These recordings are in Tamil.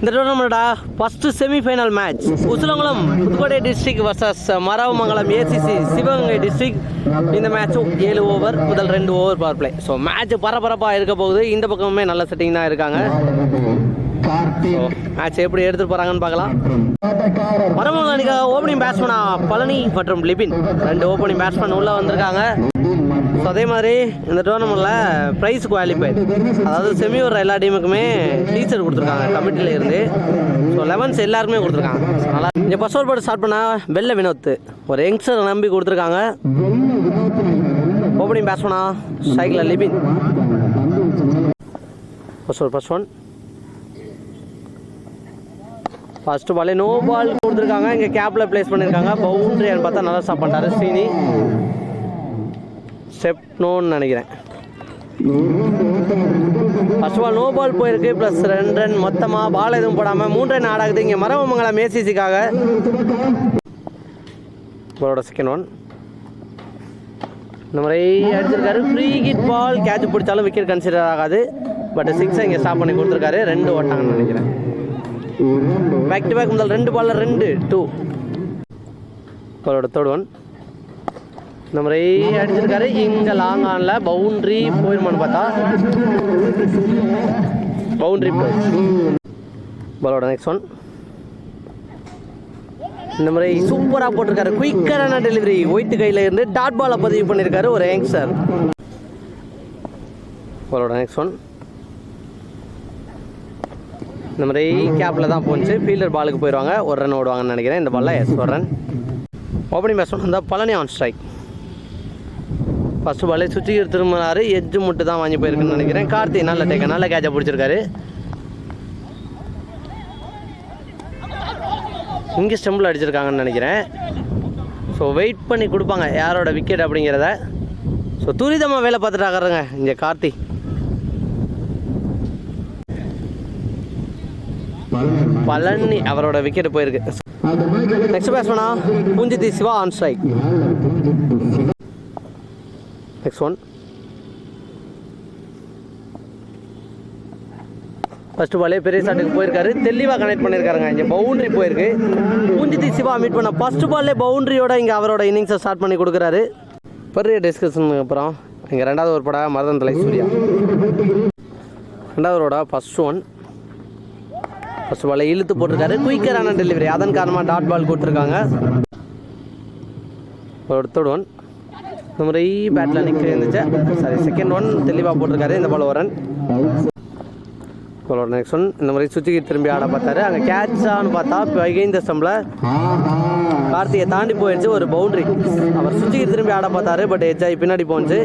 இந்த டோர்னமெண்டா first semifinal match Usilankulam Pudukkottai district versus Maravamangalam ACC Sivaganga district இந்த மேட்சும் ஏழு ஓவர் முதல் ரெண்டு over power play so match பரபரப்பாக இருக்க போகுது. இந்த பக்கமுமே நல்ல செட்டிங் தான் இருக்காங்க. மேட்ச் எப்படி எடுத்துகிட்டு போகிறாங்கன்னு பார்க்கலாம். மரமங்கலம் அணிக்காக ஓப்பனிங் பேட்ஸ்மனா பழனி மற்றும் லிபின். ரெண்டு ஓப்பனிங் பேட்ஸ்மேன் உள்ளே வந்திருக்காங்க. ஸோ அதே மாதிரி இந்த டோர்னமெண்ட்டில் ப்ரைஸ் குவாலிஃபை அதாவது செமி வர எல்லா டீமுக்குமே டீச்சர் கொடுத்துருக்காங்க கமிட்டியில் இருந்து. ஸோ லெவன்ஸ் எல்லாருக்குமே கொடுத்துருக்காங்க. நல்லா இங்கே ஃபர்ஸ்ட் ஓவர் போட்டு ஸ்டார்ட் பண்ணால் வெள்ளை வினோத் ஒரு யங்ஸ்டரை நம்பி கொடுத்துருக்காங்க. ஓப்பனிங் பேட்ஸ்மனா சைக்கிளில் Libin. First over first one first பாலே நோ பால் கொடுத்துருக்காங்க. இங்கே கேப்பில் ப்ளேஸ் பண்ணியிருக்காங்க பவுண்ட்ரியான்னு பார்த்தா நல்லா ஸ்டாப் பண்ணிட்டாரு ஸ்ரீனி செப்னோன்னு நினைக்கிறேன். ஃபர்ஸ்ட் பால் நோ பால் போயிருக்கு. ப்ளஸ் ரெண்டு ரன் மொத்தமாக பால் எதுவும் போடாமல் மூணு ரன் ஆடாகுது இங்கே மரவமங்கலம் ஏசிசிக்காக பாலோட செகண்ட் ஒன் இந்த மாதிரி அடிச்சிருக்காரு. ஃப்ரீ கிட் பால் கேட்ச் பிடிச்சாலும் விக்கெட் கன்சிடர் ஆகாது. பட் சிக்ஸை இங்கே ஸ்டாப் பண்ணி கொடுத்துருக்காரு. ரெண்டு ஓட்டாங்கன்னு நினைக்கிறேன். பேக் டு பேக் முதல் ரெண்டு பாலில் ரெண்டு டூ பாலோட தேர்ட் ஒன் இந்த மாதிரி அடிச்சிருக்காரு. இங்கே லாங் ஆனில் பவுண்ட்ரி போயிருமான்னு பார்த்தா பவுண்ட்ரி பாலோட நெக்ஸ்ட் ஒன் இந்த மாதிரி சூப்பராக போட்டிருக்காரு. குயிக்கரான டெலிவரி ஒயிட் கையில் இருந்து டாட் பாலை பதிவு பண்ணியிருக்காரு ஒரு யங்ஸ்டர் பாலோட நெக்ஸ்ட் ஒன் இந்த மாதிரி கேப்பில் தான் போச்சு ஃபீல்டர் பாலுக்கு போயிடுவாங்க ஒரு ரன் ஓடுவாங்கன்னு நினைக்கிறேன். இந்த பாலில் எஸ் ஒரு ரன் ஓப்பனிங் பேட்ஸ்மேன் வந்தால் பழனி ஆன் ஸ்ட்ரைக் ஃபஸ்ட்டு பாலே சுற்றிக்கிட்டு திரும்பினார். எஜ்ஜு முட்டு தான் வாங்கி போயிருக்குன்னு நினைக்கிறேன். கார்த்தி நல்ல டேக்க நல்ல கேட்சை பிடிச்சிருக்காரு. இங்கே ஸ்டெம்பிள் அடிச்சிருக்காங்கன்னு நினைக்கிறேன். ஸோ வெயிட் பண்ணி கொடுப்பாங்க. யாரோட விக்கெட் அப்படிங்கிறத. ஸோ துரிதமாக வேலை பார்த்துட்டு ஆகிறாங்க இங்கே கார்த்தி. பழனி அவரோட விக்கெட் போயிருக்கு. நெக்ஸ்ட் பேட்ஸ்மேனா பூஞ்சிதி Siva on strike next one first பாலே பெரிய ஷாட்டுக்கு போயிருக்காரு. தெளிவாக கனெக்ட் பண்ணியிருக்காருங்க இங்கே பவுண்டரி போயிருக்கு. பூஞ்சிதி சிவா மீட் பண்ண ஃபர்ஸ்ட் பால்லே பவுண்டரியோட இங்கே அவரோட இன்னிங்ஸை ஸ்டார்ட் பண்ணி கொடுக்குறாரு. பெரிய டிஸ்கஷனுக்கு அப்புறம் இங்கே ரெண்டாவது ஒரு படம் மருதன் தலை சூர்யா. ரெண்டாவது ரோட ஃபர்ஸ்ட் ஒன் ஃபர்ஸ்ட் பாலை இழுத்து போட்டிருக்காரு. குயிக்கரான டெலிவரி அதன் காரணமாக டாட் பால் கொடுத்துருக்காங்க. ஒரு தேர்ட் ஒன் இந்த முறை பேட்டில் நிற்க இருந்துச்சு. சாரி செகண்ட் ஒன் தெளிவாக போட்டிருக்காரு. இந்த பால் வரன் பாலோட நெக்ஸ்ட் ஒன் இந்த மாதிரி சுற்றிக்கு திரும்பி ஆட பார்த்தாரு. அங்கே கேட்சான்னு பார்த்தா பகைந்த ஸ்டம்பில் கார்த்தியை தாண்டி போயிடுச்சு ஒரு பவுண்டரி அவர் சுற்றிக்கு திரும்பி ஆட பார்த்தாரு பட் எச்சாய் பின்னாடி போச்சு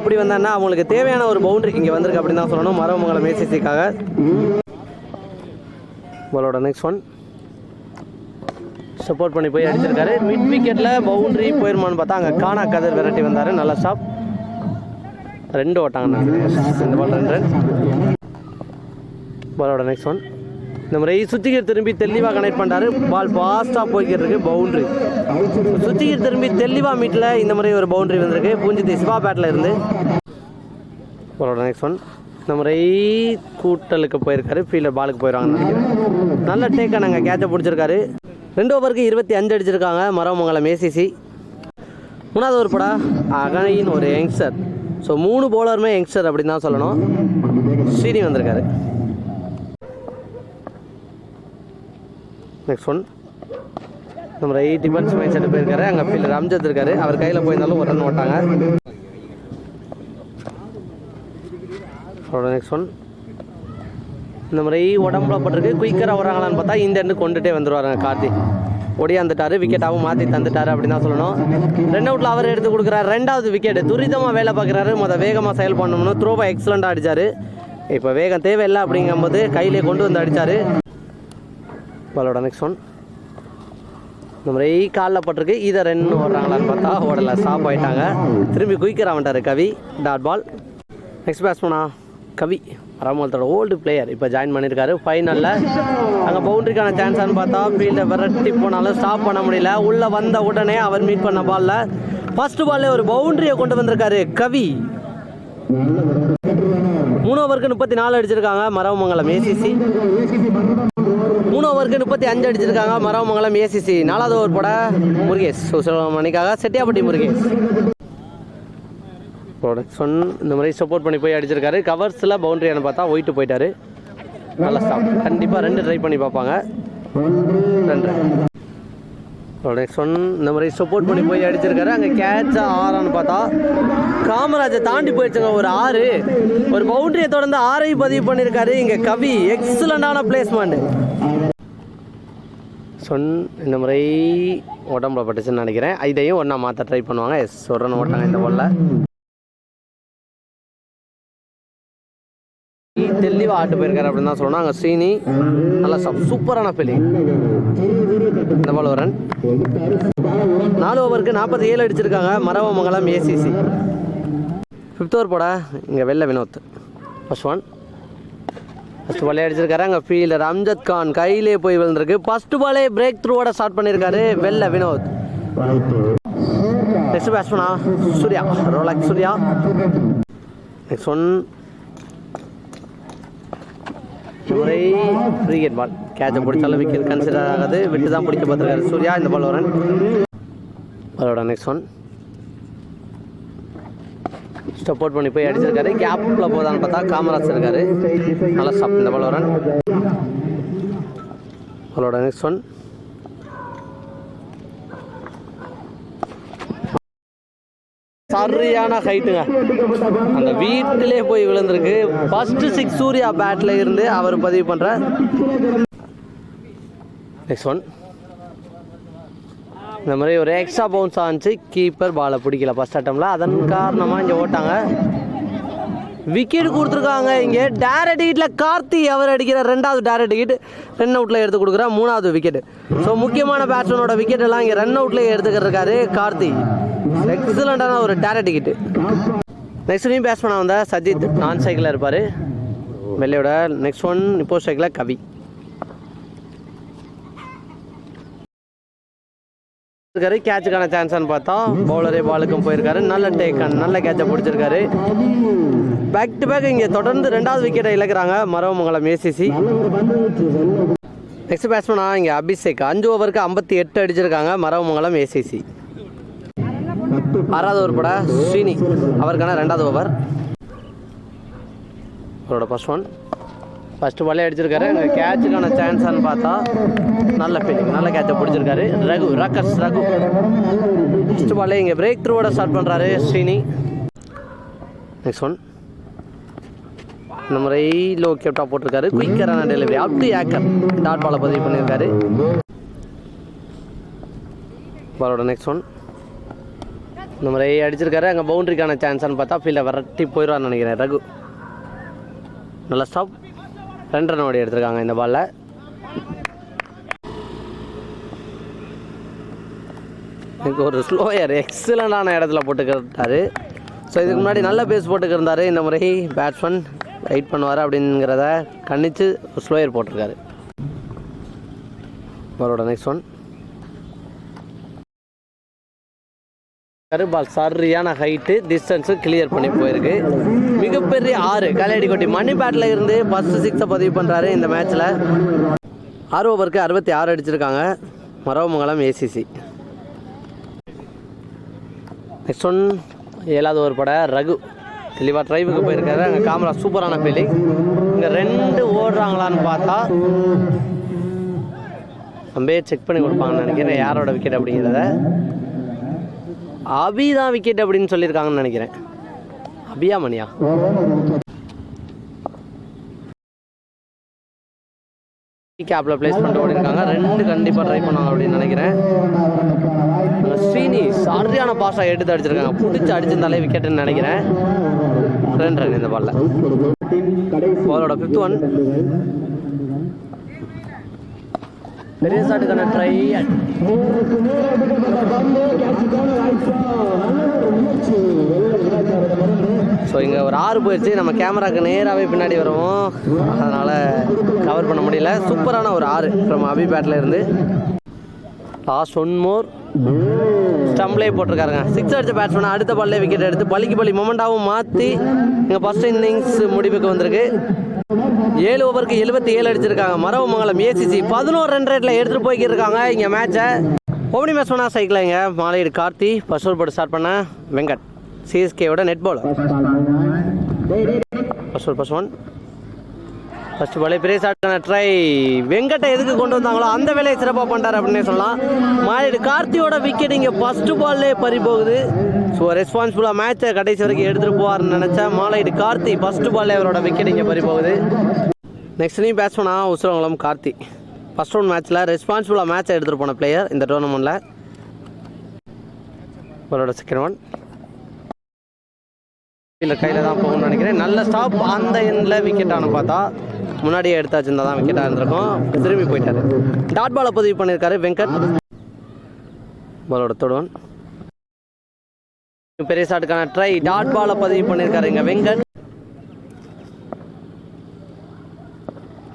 எப்படி வந்தான்னா அவங்களுக்கு தேவையான ஒரு பவுண்டரி இங்கே வந்திருக்கு அப்படின்னு தான் சொல்லணும். மரமங்கலம் ஏசிசிக்காக பாலோட நெக்ஸ்ட் ஒன் சப்போர்ட் பண்ணி போய் அடிச்சிருக்காரு. மிட் விக்கெட்டில் பவுண்ட்ரி போயிருமான்னு பார்த்தா அங்கே காணா கதிர் விரட்டி வந்தார். நல்ல ஸ்டாப் ரெண்டு ஓட்டாங்க. இந்த பால் ரெண்டு ரன் பாலோட நெக்ஸ்ட் ஒன் இந்த முறை சுத்திகர் திரும்பி தெளிவாக கனெக்ட் பண்ணிட்டாரு. பால் ஃபாஸ்ட்டாக போய்கிட்டு இருக்கு. பவுண்டரி சுத்திகர் திரும்பி தெளிவாக மீட்டில் இந்த முறை ஒரு பவுண்டரி வந்திருக்கு. பூஞ்சித்தி சிவா பேட்டில் இருந்து. பாலோட நெக்ஸ்ட் ஒன் இந்த முறை கூட்டலுக்கு போயிருக்காரு. ஃபீல்டர் பாலுக்கு போயிடுவாங்கன்னு நினைக்கிறேன். நல்ல டேக்கை நாங்கள் கேட்சை பிடிச்சிருக்காரு. ரெண்டு ஓவருக்கு இருபத்தி அஞ்சு அடிச்சிருக்காங்க மரமங்கலம் ஏசிசி மூணாவது ஒரு படா அகனையின் ஒரு யங்ஸ்டர் ஸோ மூணு பவுலருமே யங்ஸ்டர் அப்படின்னு தான் சொல்லணும். ஸ்ரீனி வந்திருக்காரு. நெக்ஸ்ட் ஒன் நம்ம ரைட் டிஃபன்ஸ் மைண்ட் செட்டு போயிருக்காரு. அங்கே ஃபீல்டர் அம்ஜத் இருக்காரு. அவர் கையில் போயிருந்தாலும் ஒரு ரன் ஓட்டாங்க. நெக்ஸ்ட் ஒன் இந்த மாதிரி உடம்புல பட்டிருக்கு. குயிக்கராக வராங்களான்னு பார்த்தா இந்த எண்டு கொண்டுட்டே வந்துடுவாருங்க கார்த்தி. ஒடியாந்துட்டாரு விக்கெட்டாகவும் மாற்றி தந்துட்டாரு அப்படின்னு தான் சொல்லணும். ரெண்டு அவுட்டில் அவர் எடுத்து கொடுக்குறாரு. ரெண்டாவது விக்கெட் துரிதமாக வேலை பார்க்குறாரு. மொதல் வேகமாக செயல் பண்ணணும்னு த்ரோவை எக்ஸலண்ட்டாக அடித்தார் இப்போ வேகம் தேவையில்லை அப்படிங்கும்போது கையிலே கொண்டு வந்து அடித்தார் பாலோட நெக்ஸ்ட் ஒன் இந்த மாதிரி காலில் பட்டிருக்கு. இதை ரெண்டு ஓடுறாங்களான்னு பார்த்தா ஓடலை ஸ்டாப் ஆகிட்டாங்க திரும்பி குயிக்கராக வந்துட்டார் கவி. டாட் பால் நெக்ஸ்ட் பேட்ஸ்மேனா கவி. ராமோலத்தோட ஓல்டு பிளேயர் இப்போ ஜாயின் பண்ணியிருக்காரு ஃபைனலில் அங்கே பவுண்டரிக்கான சான்ஸான்னு பார்த்தா ஃபீல்டை விரட்டி போனாலும் ஸ்டாப் பண்ண முடியல. உள்ளே வந்த உடனே அவர் மீட் பண்ண பாலில் ஃபர்ஸ்ட் பால்லே ஒரு பவுண்டரியை கொண்டு வந்திருக்காரு கவி. மூணு ஓவருக்கு முப்பத்தி நாலு அடிச்சிருக்காங்க மரவமங்கலம் ஏசிசி ஓவருக்கு முப்பத்தி அஞ்சு அடிச்சிருக்காங்க மரவமங்கலம் ஏசிசி நாலாவது ஓவர் போட முருகேஷ். மணிக்காக செட்டியாப்பட்டி முருகேஷ். ப்ரொடக்ஷன் இந்த மாதிரி சப்போர்ட் பண்ணி போய் அடிச்சிருக்காரு. கவர்ஸில் பவுண்டரியான பார்த்தா ஒயிட்டு போயிட்டாரு. நல்ல ஸ்டாப் கண்டிப்பாக ரெண்டு ட்ரை பண்ணி பார்ப்பாங்க. நன்றி. நெக்ஸ்ட் ஒன் இந்த மாதிரி சப்போர்ட் பண்ணி போய் அடிச்சிருக்காரு. அங்கே கேட்சாக ஆறான்னு பார்த்தா காமராஜை தாண்டி போயிடுச்சுங்க. ஒரு ஆறு. ஒரு பவுண்டரியை தொடர்ந்து ஆறையும் பதிவு பண்ணியிருக்காரு. இங்கே கவி எக்ஸலண்டான பிளேஸ்மெண்ட் சொன் இந்த முறை உடம்புல பட்டுச்சுன்னு நினைக்கிறேன். இதையும் ஒன்றா மாற்ற ட்ரை பண்ணுவாங்க. எஸ் சொல்கிறேன்னு ஓட்டாங்க இந்த பால்ல தெளிவாக ஆட்டு போயிருக்காரு அப்படின்னு தான் சொல்லணும். அங்கே சீனி நல்லா சூப்பரான பிலிங் இந்த பால் நாலு ஓவருக்கு நாற்பத்தி ஏழு அடிச்சிருக்காங்க மரவமங்கலம் ஏசிசி ஃபிஃப்த் ஓவர் போட இங்கே வெள்ளை வினோத். ஃபஸ்ட் ஒன் ஃபஸ்ட் பாலே அடிச்சிருக்காரு. அங்கே ஃபீல்டர் அம்ஜத் கான் கையிலே போய் விழுந்திருக்கு. ஃபஸ்ட் பாலே பிரேக் த்ரூவோட ஸ்டார்ட் பண்ணியிருக்காரு வெள்ளை வினோத். நெக்ஸ்ட் பேட்ஸ்மனா சூர்யா. ரோலக் சூர்யா. நெக்ஸ்ட் ஒன் முறை ஃப்ரீ கேட் பால் கேட்சை பிடிச்சாலும் விக்கெட் கன்சிடர் ஆகாது. விட்டு தான் பிடிக்க பார்த்துருக்காரு சூர்யா. இந்த பால் வரன் அதோட நெக்ஸ்ட் ஒன் சப்போர்ட் பண்ணி போய் அடிச்சிருக்காரு. கேப்பில் போதான்னு பார்த்தா காமராஜ் இருக்காரு. நல்லா ஸ்டாப் இந்த பால் வரன் அதோட நெக்ஸ்ட் ஒன் சரியான ஹைட்டுங்க அந்த வீட்டிலே போய் விழுந்திருக்கு. ஃபர்ஸ்ட் சிக்ஸ் சூர்யா பேட்ல இருந்து அவர் பதிவு பண்ற நெக்ஸ்ட் ஒன் இந்த மாதிரி ஒரு எக்ஸ்ட்ரா பவுன்ஸ் ஆனிச்சு கீப்பர் பாலை பிடிக்கல. ஃபஸ்ட் அட்டம்ல அதன் காரணமாக இங்கே ஓட்டாங்க. விக்கெட் கொடுத்துருக்காங்க இங்கே. டேரக்ட் ஹிட்டில் கார்த்தி அவர் அடிக்கிற ரெண்டாவது டேரக்ட் ஹிட் ரன் அவுட்டில் எடுத்து கொடுக்குற மூணாவது விக்கெட் ஸோ முக்கியமான பேட்ஸ்மேனோட விக்கெட் எல்லாம் இங்கே ரன் அவுட்லேயே எடுத்துக்கிட்டு இருக்காரு கார்த்தி. எக்ஸலண்ட்டான ஒரு டேரக்ட் ஹிட் நெக்ஸ்ட் நீ பேட்ஸ்மேனாக வந்தால் சஜித் நான் சைக்கிளில் இருப்பார். வெள்ளையோட நெக்ஸ்ட் ஒன் இப்போ சைக்கிளில் கவி. இருக்காரு கேட்சுக்கான சான்ஸ்னு பார்த்தா பவுலரே பாலுக்கும் போயிருக்காரு. நல்ல டேக்கன் நல்ல கேட்சை பிடிச்சிருக்காரு. பேக் டு பேக் இங்கே தொடர்ந்து ரெண்டாவது விக்கெட்டை இழக்கிறாங்க மரவமங்கலம் ஏசிசி நெக்ஸ்ட் பேட்ஸ்மேனா இங்கே அபிஷேக். அஞ்சு ஓவருக்கு ஐம்பத்தி எட்டு அடிச்சிருக்காங்க மரவமங்கலம் ஏசிசி ஆறாவது ஓவர் போட. ஸ்ரீனி அவருக்கான ரெண்டாவது ஓவர் அவரோட ஃபர்ஸ்ட் ஒன் ஃபஸ்ட்டு பாலே அடிச்சிருக்காரு. கேட்சுக்கான சான்ஸான்னு பார்த்தா நல்ல ஃபீலிங் நல்ல கேட்சை பிடிச்சிருக்காரு. ரகு ரக்கஸ் ரகு. ஃபஸ்ட்டு பாலே இங்கே பிரேக் த்ரூவோட ஸ்டார்ட் பண்ணுறாரு ஸ்ரீனி. நெக்ஸ்ட் ஒன் இந்த முறை லோ கேப்டா போட்டிருக்காரு. குயிக்கரான டெலிவரி அப் டு ஏக்கர் டாட் பாலை பதிவு பண்ணியிருக்காரு. பாலோட நெக்ஸ்ட் ஒன் இந்த முறை அடிச்சிருக்காரு. அங்கே பவுண்டரிக்கான சான்ஸ்னு பார்த்தா ஃபீல்டை விரட்டி போயிடுவான்னு நினைக்கிறேன். ரகு. நல்ல ஸ்டாப் ரெண்டு ரன் ஓடி எடுத்திருக்காங்க இந்த பாலில் எனக்கு ஒரு ஸ்லோயர் எக்ஸலண்டான இடத்துல போட்டுக்கிட்டாரு. ஸோ இதுக்கு முன்னாடி நல்ல பேஸ் போட்டுக்கிருந்தார். இந்த முறை பேட்ஸ்மேன் வெயிட் பண்ணுவார் அப்படிங்கிறத கணித்து ஸ்லோயர் போட்டிருக்காரு. அவரோட நெக்ஸ்ட் ஒன் கருபால் சரியான ஹைட்டு டிஸ்டன்ஸு கிளியர் பண்ணி போயிருக்கு. மிகப்பெரிய ஆறு கலையடிக்கொட்டி மணி பேட்டில் இருந்து ஃபஸ்ட்டு சிக்ஸை பதிவு பண்ணுறாரு இந்த மேட்ச்சில் ஆறு ஓவருக்கு அறுபத்தி ஆறு அடிச்சிருக்காங்க. மரவமங்கலம் ஏசிசி நெக்ஸ்ட் ஒன் ஏழாவது ஓவர் பட ரகு. தெளிவாக ட்ரைவுக்கு போயிருக்காரு. அங்கே காமரா சூப்பரான ஃபீலிங் இங்கே ரெண்டு ஓடுறாங்களான்னு பார்த்தா அம்பே செக் பண்ணி கொடுப்பாங்கன்னு நினைக்கிறேன். யாரோட விக்கெட் அப்படிங்கிறத. அபி தான் விக்கெட் அப்படின்னு சொல்லியிருக்காங்கன்னு நினைக்கிறேன். அபியா மணியா? கேப்பில் பிளேஸ் பண்ணிட்டு ஓடி இருக்காங்க ரெண்டு கண்டிப்பாக ட்ரை பண்ணாங்க அப்படின்னு நினைக்கிறேன். ஸ்ரீனி சரியான பாஷா எடுத்து அடிச்சிருக்காங்க. பிடிச்சி அடிச்சிருந்தாலே விக்கெட்டுன்னு நினைக்கிறேன். ரெண்டு ரன் இந்த பால்ல பாலோட ஃபிஃப்த் ஒன் பெரிய ஷாட்டுக்கான ட்ரை ஸோ இங்கே ஒரு ஆறு போயிடுச்சு நம்ம கேமராக்கு நேராகவே பின்னாடி வருவோம். அதனால் கவர் பண்ண முடியல. சூப்பரான ஒரு ஆறு ஃப்ரம் அபி பேட்டில் இருந்து. லாஸ்ட் ஒன் மோர் ஸ்டம்ப்லே போட்டிருக்காருங்க. சிக்ஸ் அடித்த பேட்ஸ்மேன் அடுத்த பால்லே விக்கெட் எடுத்து பலிக்கு பலி மொமெண்டாகவும் மாற்றி இங்கே ஃபஸ்ட் இன்னிங்ஸ் முடிவுக்கு வந்திருக்கு. ஏழு ஓவருக்கு எழுபத்தி ஏழு அடிச்சிருக்காங்க. மரவமங்கலம் ஏசிசி பதினோரு ரன் ரேட்டில் எடுத்துகிட்டு போய்க்கிருக்காங்க இங்கே மேட்சை ஓபனி மேட்ச் பண்ணா சைக்கிளைங்க மாலையீடு கார்த்தி ஃபர்ஸ்ட் ஓவர் போட்டு ஸ்டார்ட் பண்ண Venkat சிஎஸ்கேவோட net bowler first over first one first பாலே பெரிய சாட்டான ட்ரை வெங்கட்டை எதுக்கு கொண்டு வந்தாங்களோ அந்த வேலையை சிறப்பாக பண்ணுறார் அப்படின்னே சொல்லலாம். மாறிடு கார்த்தியோட விக்கெட் இங்கே ஃபஸ்ட்டு பால்லே பறி போகுது. ஸோ ரெஸ்பான்சிபிளாக மேட்சை கடைசி வரைக்கும் எடுத்துகிட்டு போவார்னு நினச்சா மாலையிடு கார்த்தி ஃபஸ்ட்டு பால்லே அவரோட விக்கெட் இங்கே பறி போகுது. நெக்ஸ்ட் நீ பேட்ஸ்மனா உசுரங்குளம் கார்த்தி. ஃபர்ஸ்ட் ரவுண்ட் மேட்ச்சில் ரெஸ்பான்சிபிளாக மேட்சை எடுத்துகிட்டு போன பிளேயர் இந்த டோர்னமெண்ட்டில் அவரோட செகண்ட் ஒன் இல்லை கையில் தான் போகணும்னு நினைக்கிறேன். நல்ல ஸ்டாப் அந்த எண்டில் விக்கெட் ஆன பார்த்தா. முன்னாடியே எடுத்து வச்சிருந்தா தான் விக்கெட்டாக இருந்திருக்கும். திரும்பி போயிட்டாரு. டாட் பாலை பதிவு பண்ணியிருக்காரு வெங்கட். பாலோட தொடுவன். பெரிய ஷாட்டுக்கான ட்ரை டாட் பாலை பதிவு பண்ணியிருக்காரு இங்கே வெங்கட்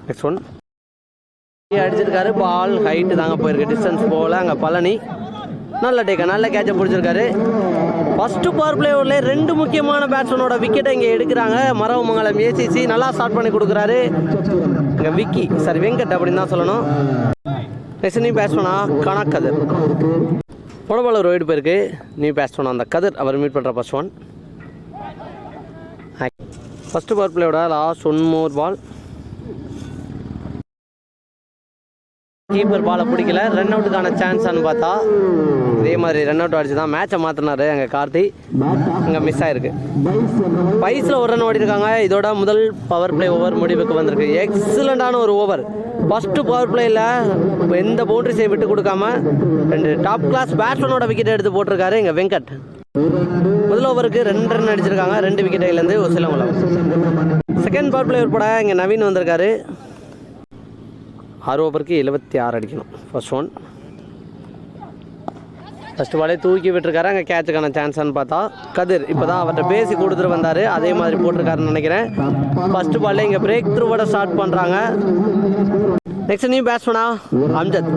நெக்ஸ்ட் ஒன் அடிச்சிருக்காரு. பால் ஹைட்டு தாங்க போயிருக்கு. டிஸ்டன்ஸ் போகல. அங்கே பழனி. நல்ல டேக்கா நல்ல கேட்சை பிடிச்சிருக்காரு. ஃபஸ்ட்டு பவர் பிளேயரில் ரெண்டு முக்கியமான பேட்ஸ்மேனோட விக்கெட்டை இங்கே எடுக்கிறாங்க. மரவமங்கலம் ஏசிசி நல்லா ஸ்டார்ட் பண்ணி கொடுக்குறாரு. இங்கே விக்கி சாரி வெங்கட் அப்படின்னு தான் சொல்லணும். நெக்ஸ்ட் நீ பேட்ஸ்மேனா கணக்கதர் புடபால் ஒரு ஒயிட் போயிருக்கு நீ பேட்ஸ்மேன் அந்த கதிர் அவர் மீட் பண்ணுற first one first power பிளேயோட last one more ball keeper பாலை பிடிக்கல. ரன் அவுட்டுக்கான சான்ஸ்னு பார்த்தா இதே மாதிரி ரன் அவுட் அடிச்சு தான் மேட்சை மாற்றினாரு எங்கள் கார்த்தி. அங்கே மிஸ் ஆயிருக்கு. பைஸில் ஒரு ரன் ஓடிருக்காங்க. இதோட முதல் பவர் பிளே ஓவர் முடிவுக்கு வந்திருக்கு. எக்ஸலண்டான ஒரு ஓவர் ஃபஸ்ட்டு பவர் பிளேயில் எந்த பவுண்டரிஸை விட்டு கொடுக்காம ரெண்டு டாப் கிளாஸ் பேட்ஸ்மேனோட விக்கெட் எடுத்து போட்டிருக்காரு எங்கள் வெங்கட். முதல் ஓவருக்கு ரெண்டு ரன் அடிச்சிருக்காங்க. ரெண்டு விக்கெட்லேருந்து சிலங்குளம் செகண்ட் பவர் பிளே உட்பட இங்கே நவீன் வந்திருக்காரு. ஆறு ஓவருக்கு எழுபத்தி ஆறு அடிக்கணும். ஃபர்ஸ்ட் ஒன் ஃபர்ஸ்ட் பாலே தூக்கி விட்டுருக்காரு. அங்கே கேட்சுக்கான சான்ஸ்னு பார்த்தா கதிர். இப்போ தான் அவர்கிட்ட பேசி கொடுத்துட்டு வந்தார். அதே மாதிரி போட்டிருக்காருன்னு நினைக்கிறேன். ஃபர்ஸ்ட் பாலே இங்கே பிரேக் த்ரூவோட ஸ்டார்ட் பண்ணுறாங்க நெக்ஸ்ட் நீ பேட்ஸ்மேனா அம்ஜத்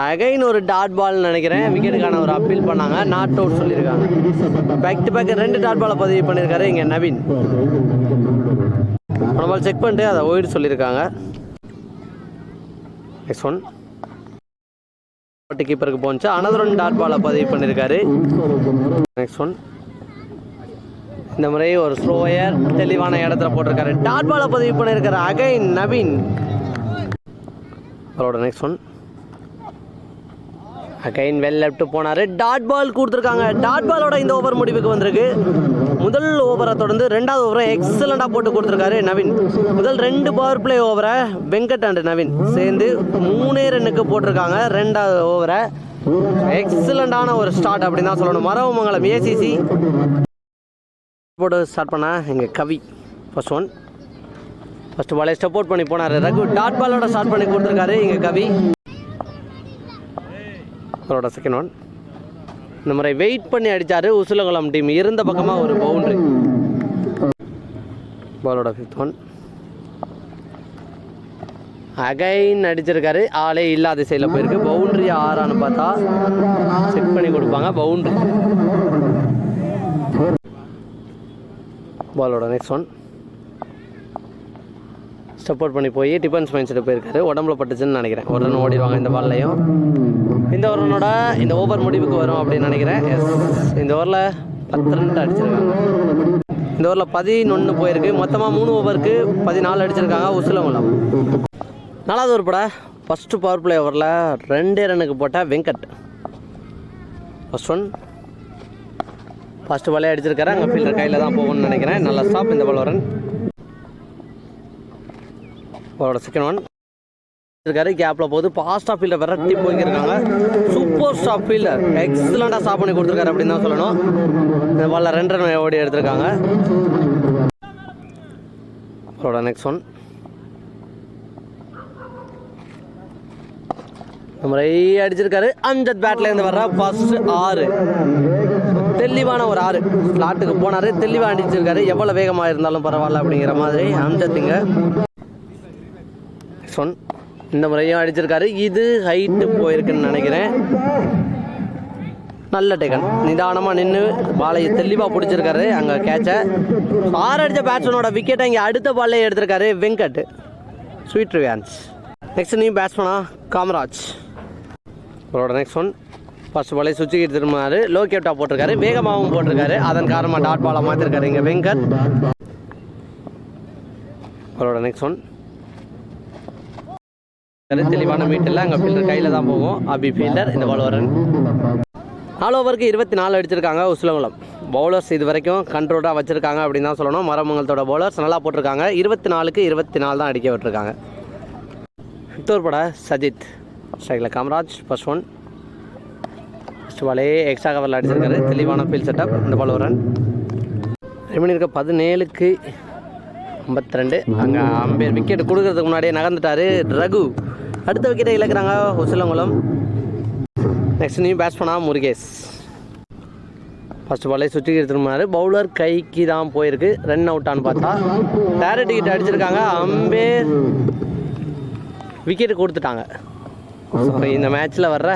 அகைன் ஒரு டாட் பால் நினைக்கிறேன். விக்கெட்டுக்கான ஒரு அப்பீல் பண்ணாங்க. நாட் அவுட் சொல்லியிருக்காங்க. பேக் டு பேக் ரெண்டு டாட் பாலை பதிவு பண்ணியிருக்காரு இங்கே நவீன். நம்மளால் செக் பண்ணிட்டு அதை ஓய்டு சொல்லியிருக்காங்க. நெக்ஸ்ட் ஒன் கீப்பருக்கு போச்சு அனதர் ஒன் டாட் பாலை பதிவு பண்ணியிருக்காரு. நெக்ஸ்ட் ஒன் இந்த முறை ஒரு ஸ்லோயர் தெளிவான இடத்துல போட்டிருக்காரு. டாட் பாலை பதிவு பண்ணியிருக்காரு அகைன் நவீன். அவரோட next one again well left போனார். டாட் பால் கொடுத்துருக்காங்க. டாட் பாலோட இந்த ஓவர் முடிவுக்கு வந்திருக்கு. முதல் ஓவரை தொடர்ந்து ரெண்டாவது ஓவரை எக்ஸலண்டாக போட்டு கொடுத்துருக்காரு நவீன். முதல் ரெண்டு பவர் பிளே ஓவரை வெங்கட் அண்ட் நவீன் சேர்ந்து மூணே ரன்னுக்கு போட்டிருக்காங்க ரெண்டாவது ஓவரை எக்ஸலண்டான ஒரு ஸ்டார்ட் அப்படின்னு தான் சொல்லணும். மரவமங்கலம் ஏசிசி போட்டு ஸ்டார்ட் பண்ண எங்கள் கவி ஃபர்ஸ்ட் ஒன் ஃபர்ஸ்ட் பாலே ஸ்டெப் அவுட் பண்ணி போனார். ரகு டாட் பாலோட ஸ்டார்ட் பண்ணி கொடுத்துருக்காரு எங்கள் கவி. அவரோட செகண்ட் ஒன் இந்த முறை வெயிட் பண்ணி அடித்தார் உசுலகுளம் டீம் இருந்த பக்கமாக ஒரு பவுண்ட்ரி பாலோட ஃபிஃப்த் ஒன் அகைன் அடிச்சிருக்காரு. ஆளே இல்லாத சைடில் போயிருக்கு. பவுண்ட்ரி ஆறான்னு பார்த்தா செக் பண்ணி கொடுப்பாங்க. பவுண்ட்ரி பாலோட நெக்ஸ்ட் ஒன் ஸ்டெப் அவுட் பண்ணி போய் டிஃபென்ஸ் மைண்ட் செட்டு போயிருக்காரு. உடம்புல பட்டுச்சுன்னு நினைக்கிறேன். உடனே ஓடிடுவாங்க இந்த பால்லையும் இந்த ஓவரோட ரனோட இந்த ஓவர் முடிவுக்கு வரும் அப்படின்னு நினைக்கிறேன். எஸ் இந்த ஓவரில் பத்து ரன் அடிச்சிருக்காங்க. இந்த ஓவரில் பதினொன்று போயிருக்கு. மொத்தமாக மூணு ஓவருக்கு பதினாலு அடிச்சிருக்காங்க உசுலங்குளம் நாலாவது ஒரு பட ஃபஸ்ட்டு பவர் பிளே ஓவரில் ரெண்டே ரன்னுக்கு போட்ட வெங்கட். ஃபஸ்ட் ஒன் ஃபஸ்ட்டு பாலே அடிச்சிருக்காரு. அங்கே ஃபீல்டர் கையில் தான் போகணும்னு நினைக்கிறேன். நல்லா ஸ்டாப் இந்த பால் ரன் அவரோட செகண்ட் ஒன் இருக்காரு. கேப்பில் போகுது. ஃபாஸ்ட் ஆஃப் ஃபீல்டர் விரட்டி போய்க்கிருக்காங்க. சூப்பர் ஸ்டாப் ஃபீல்டர் எக்ஸலண்ட்டாக ஸ்டாப் பண்ணி கொடுத்துருக்காரு அப்படின்னு தான் சொல்லணும். பாலில் ரெண்டு ரன் ஓடி எடுத்திருக்காங்க. அவரோட நெக்ஸ்ட் ஒன் முறை அடிச்சிருக்காரு. அஞ்சத் பேட்லேருந்து வர்ற ஃபர்ஸ்ட் ஆறு. தெளிவான ஒரு ஆறு. ஸ்லாட்டுக்கு போனார். தெளிவாக அடிச்சிருக்காரு. எவ்வளோ வேகமாக இருந்தாலும் பரவாயில்ல அப்படிங்கிற மாதிரி அம்ஜத்துங்க சொன் இந்த முறையும் அடிச்சிருக்காரு. இது ஹைட்டு போயிருக்குன்னு நினைக்கிறேன். நல்ல டேக்கன் நிதானமாக நின்று பாலை தெளிவாக பிடிச்சிருக்காரு. அங்கே கேட்சை ஆறு அடித்த பேட்ஸ்மேனோட விக்கெட்டை இங்கே அடுத்த பாலே எடுத்திருக்காரு வெங்கட். ஸ்வீட் வேன்ஸ் நெக்ஸ்ட் நீ பேட்ஸ்மேனா காமராஜ். அவரோட நெக்ஸ்ட் ஒன் ஃபர்ஸ்ட் பாலே சுவிட்சுக்கு திரும்பினாரு லோ கேப்டா போட்டிருக்காரு. வேகமாகவும் போட்டிருக்காரு. அதன் காரணமாக டாட் பாலாக மாற்றிருக்காரு இங்கே வெங்கட். அவரோட நெக்ஸ்ட் ஒன் தெளிவான மீட்டில் அங்கே ஃபீல்டர் கையில் தான் போகும். அபி ஃபீல்டர் இந்த பால் வரன் நாலு ஓவருக்கு இருபத்தி நாலு அடிச்சிருக்காங்க உசிலங்குளம் பவுலர்ஸ் இது வரைக்கும் கண்ட்ரோலாக வச்சுருக்காங்க அப்படின்னு தான் சொல்லணும். மரமங்கலத்தோட பவுலர்ஸ் நல்லா போட்டிருக்காங்க. இருபத்தி நாலுக்கு இருபத்தி நாலு தான் அடிக்க விட்டுருக்காங்க. ஃபிஃப்த் பட சஜித். ஸ்ட்ரைக்கில் காமராஜ் ஃபர்ஸ்ட் ஒன் ஃபஸ்ட் பாலே எக்ஸ்ட்ரா கவரில் அடிச்சிருக்காரு. தெளிவான ஃபீல் செட்டப் இந்த பால் ரன் ரெமினி இருக்க பதினேழுக்கு ஐம்பத்தி ரெண்டு. அங்கே அம்பேர் விக்கெட் கொடுக்கறதுக்கு முன்னாடியே நகர்ந்துட்டாரு ரகு. அடுத்த விக்கெட்டை இழக்கிறாங்க உசிலங்குளம். நெக்ஸ்ட் நீ பேட்ஸ் பண்ணால் முருகேஷ். ஃபர்ஸ்ட் பாலே சுற்றி எடுத்துருமாரு பவுலர் கைக்கு தான் போயிருக்கு. ரன் அவுட்டான்னு பார்த்தா. டேரட் டிக்கெட் அடிச்சிருக்காங்க. அம்பேர் விக்கெட்டு கொடுத்துட்டாங்க. இந்த மேட்ச்சில் வர்ற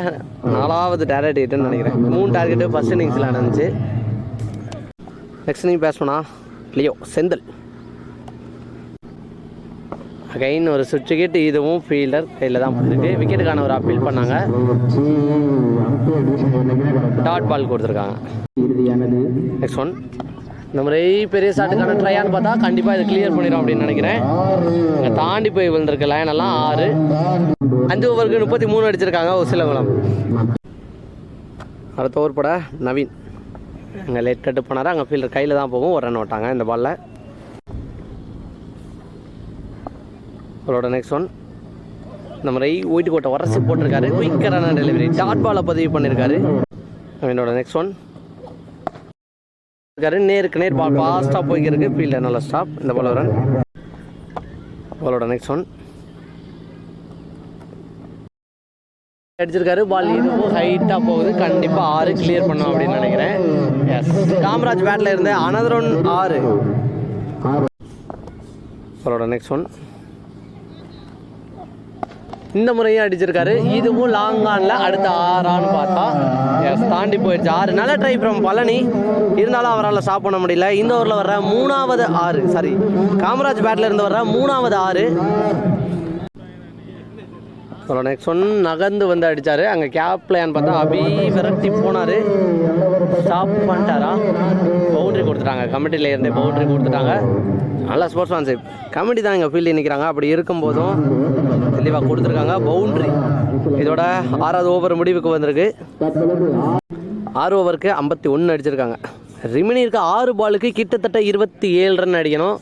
நாலாவது டேரக்ட் டிக்கெட்டுன்னு நினைக்கிறேன். மூணு டார்கெட்டு ஃபஸ்ட் இன்னிங்ஸில் நடந்துச்சு. Next new base Leo Senthil. Again ஒரு சுவிட்ச் கிட் இதுவும் ஃபீல்டர் கையில் தான் போயிருக்கு விக்கெட்டுக்கான ஒரு அப்பீல் பண்ணாங்க. டாட் பால் கொடுத்துருக்காங்க. நெக்ஸ்ட் ஒன் இந்த முறை பெரிய ஷாட்டுக்கான ட்ரையான்னு பார்த்தா கண்டிப்பாக இது கிளியர் பண்ணிடும் அப்படின்னு நினைக்கிறேன். இங்கே தாண்டி போய் விழுந்திருக்கு லைன் எல்லாம் ஆறு. அஞ்சு ஓவருக்கு முப்பத்தி மூணு அடிச்சிருக்காங்க உசிலகுளம் அடுத்த ஓவர் பட நவீன். அங்கே லேட் கட்டு போனார் அங்கே ஃபீல்டர் கையில் தான் போகும் ஒரு ரன் ஓட்டாங்க இந்த பாலில் அவரோட நெக்ஸ்ட் ஒன் இந்த மாதிரி ஒயிட் கோட்டை உரசி போட்டிருக்காரு. குயிக்கரான டெலிவரி டாட் பாலை பதிவு பண்ணியிருக்காரு என்னோட நெக்ஸ்ட் ஒன் இருக்காரு. நேருக்கு நேர் பால் ஃபாஸ்ட்டாக போய்க்கிருக்கு. ஃபீல்டர் நல்ல ஸ்டாப் இந்த பால் ரன் பாலோட நெக்ஸ்ட் ஒன் அடிச்சிருக்காரு. பால் இதுவும் ஹைட்டாக போகுது. கண்டிப்பாக ஆறு கிளியர் பண்ணும் அப்படின்னு நினைக்கிறேன். எஸ் காமராஜ் பேட்டில் இருந்த அனதர் ஒன் ஆறு. பாலோட நெக்ஸ்ட் ஒன் இந்த முறையும் அடிச்சிருக்காரு. இதுவும் லாங் ஆனில் அடுத்த ஆறான்னு பார்த்தா. எஸ் தாண்டி போயிடுச்சு ஆறு. நல்ல ட்ரை ஃப்ரம் பழனி. இருந்தாலும் அவரால் ஸ்டாப் பண்ண முடியல. இந்த ஓவரில் வர்ற மூணாவது ஆறு. சாரி காமராஜ் பேட்டில் இருந்து வர்ற மூணாவது ஆறு. நெக்ஸ்ட் ஒன் நகர்ந்து வந்து அடித்தார் அங்கே கேப் பிளேன்னு பார்த்தா அபி விரட்டி போனார். ஸ்டாப் பண்ணிட்டாரா? பவுண்ட்ரி கொடுத்துட்டாங்க. கமிட்டியில் இருந்தே பவுண்ட்ரி கொடுத்துட்டாங்க. நல்லா ஸ்போர்ட்ஸ் மேன்ஷிப் கமிட்டி தான் இங்கே ஃபீல்டு நிற்கிறாங்க அப்படி இருக்கும்போதும் தெளிவாக கொடுத்துருக்காங்க. பவுண்ட்ரி இதோட ஆறாவது ஓவர் முடிவுக்கு வந்திருக்கு. ஆறு ஓவருக்கு ஐம்பத்தி ஒன்று அடிச்சிருக்காங்க. ரிமினி இருக்க ஆறு பாலுக்கு கிட்டத்தட்ட இருபத்தி ஏழு ரன் அடிக்கணும்.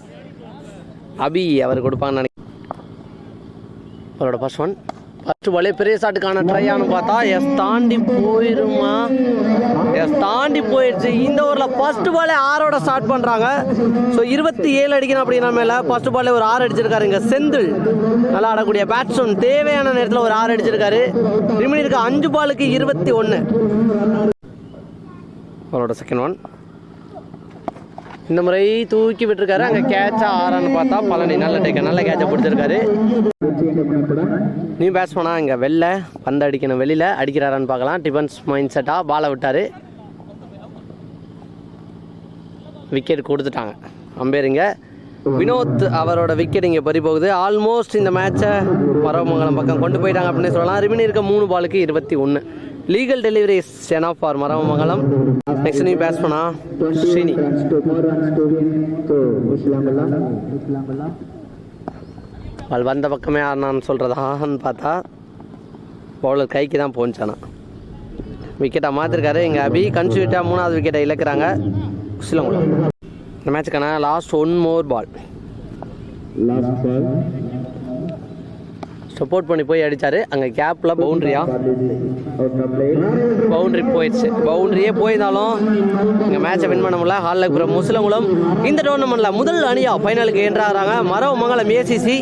அபி அவர் கொடுப்பாங்கன்னு நினைக்கிறேன். அவரோட ஃபர்ஸ்ட் ஒன் ஃபர்ஸ்ட் பாலே பெரிய ஷாட்டுக்கான ட்ரையானு பார்த்தா எஸ் தாண்டி போயிருமா? எஸ் தாண்டி போயிடுச்சு இந்த ஓவரில் ஃபர்ஸ்ட் பாலே ஆறோட ஸ்டார்ட் பண்ணுறாங்க ஸோ இருபத்தி ஏழு அடிக்கணும் அப்படின்னா மேலே ஃபர்ஸ்ட் பாலே ஒரு ஆறு அடிச்சிருக்காரு இங்கே செந்தில். நல்லா ஆடக்கூடிய பேட்ஸ்மேன் தேவையான நேரத்தில் ஒரு ஆறு அடிச்சிருக்காரு. ரிமினி இருக்க அஞ்சு பாலுக்கு இருபத்தி ஒன்று அவரோட செகண்ட் ஒன் இந்த முறை தூக்கி விட்டுருக்காரு. அங்கே கேட்சா ஆறான்னு பார்த்தா பழனி நல்ல டேக்க நல்ல கேட்சை பிடிச்சிருக்காரு. நீ பேட்ஸ்மேனா இங்கே வெளில பந்து அடிக்கணும் வெளியில் அடிக்கிறாரான்னு பார்க்கலாம். டிஃபன்ஸ் மைண்ட் செட்டாக பாலை விட்டார். விக்கெட் கொடுத்துட்டாங்க. அம்பேருங்க வினோத் அவரோட விக்கெட் இங்கே பறி போகுது. ஆல்மோஸ்ட் இந்த மேட்சை மரமங்கலம் பக்கம் கொண்டு போயிட்டாங்க அப்படின்னு சொல்லலாம். ரிமினி இருக்க மூணு பாலுக்கு இருபத்தி ஒன்று லீகல் டெலிவரி சென் ஆஃப் ஃபார் மரமங்கலம் நெக்ஸ்ட் நீ பேட்ஸ்மேனா ஸ்ரீனி அவள் வந்த பக்கமே ஆடினான்னு சொல்கிறதான்னு பார்த்தா பவுலர் கைக்கு தான் போஞ்சானா விக்கெட்டை மாற்றிருக்காரு இங்கே அபி கன்சியூட்டாக மூணாவது விக்கெட்டை இழக்கிறாங்க சிலங்குளம் இந்த மேட்சுக்கான last one more ball support பண்ணி போய் அடித்தார் அங்கே கேப்பில் பவுண்ட்ரியா பவுண்ட்ரி போயிடுச்சு. பவுண்ட்ரியே போயிருந்தாலும் இங்கே மேட்சை வின் பண்ண முடியல. ஹாலில் இருக்கிற முஸ்லங்குளம் இந்த டோர்னமெண்ட்டில் முதல் அணியாக ஃபைனலுக்கு என்றாகிறாங்க மரவமங்கலம் ஏசிசி